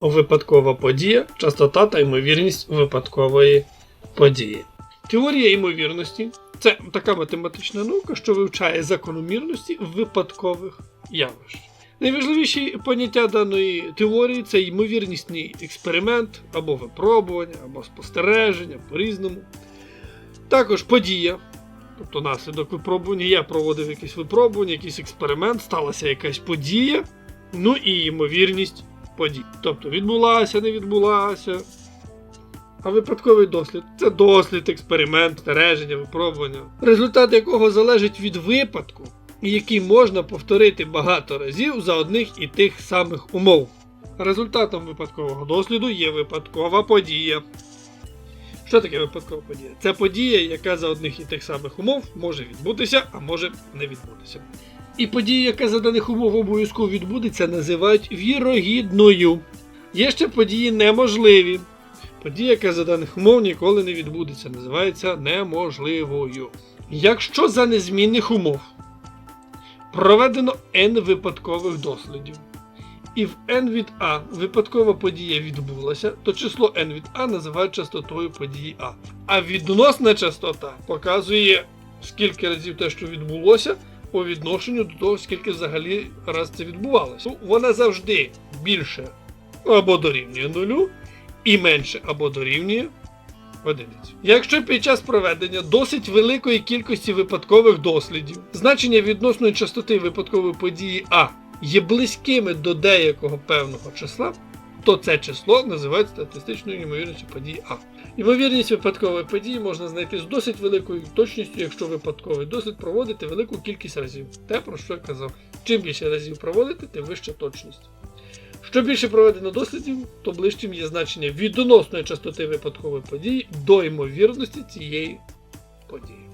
Випадкова подія, частота та ймовірність випадкової події. Теорія ймовірності це така математична наука, що вивчає закономірності випадкових явищ. Найважливіші поняття даної теорії це ймовірнісний експеримент або випробування, або спостереження по-різному. Також подія, тобто наслідок випробування. Я проводив якесь випробування, якийсь експеримент, сталася якась подія, ну і ймовірність подій. Тобто відбулася, не відбулася. А випадковий дослід це дослід, експеримент, стереження, випробування, результат якого залежить від випадку, який можна повторити багато разів за одних і тих самих умов. Результатом випадкового досліду є випадкова подія. Що таке випадкова подія? Це подія, яка за одних і тих самих умов може відбутися, а може не відбутися. І подія, яка за даних умов обов'язково відбудеться, називають вірогідною. Є ще події неможливі. Подія, яка за даних умов ніколи не відбудеться, називається неможливою. Якщо за незмінних умов проведено n випадкових дослідів, і в n від А випадкова подія відбулася, то число n від А називають частотою події А. А відносна частота показує, скільки разів те, що відбулося, по відношенню до того, скільки взагалі раз це відбувалося. Ну, Вона завжди більше або дорівнює нулю, і менше або дорівнює одиниці. Якщо під час проведення досить великої кількості випадкових дослідів значення відносної частоти випадкової події А є близькими до деякого певного числа, то це число називають статистичною ймовірністю події А. Ймовірність випадкової події можна знайти з досить великою точністю, якщо випадковий дослід проводити велику кількість разів. Те, про що я казав. Чим більше разів проводити, тим вища точність. Що більше проведено дослідів, то ближчим є значення відносної частоти випадкової події до ймовірності цієї події.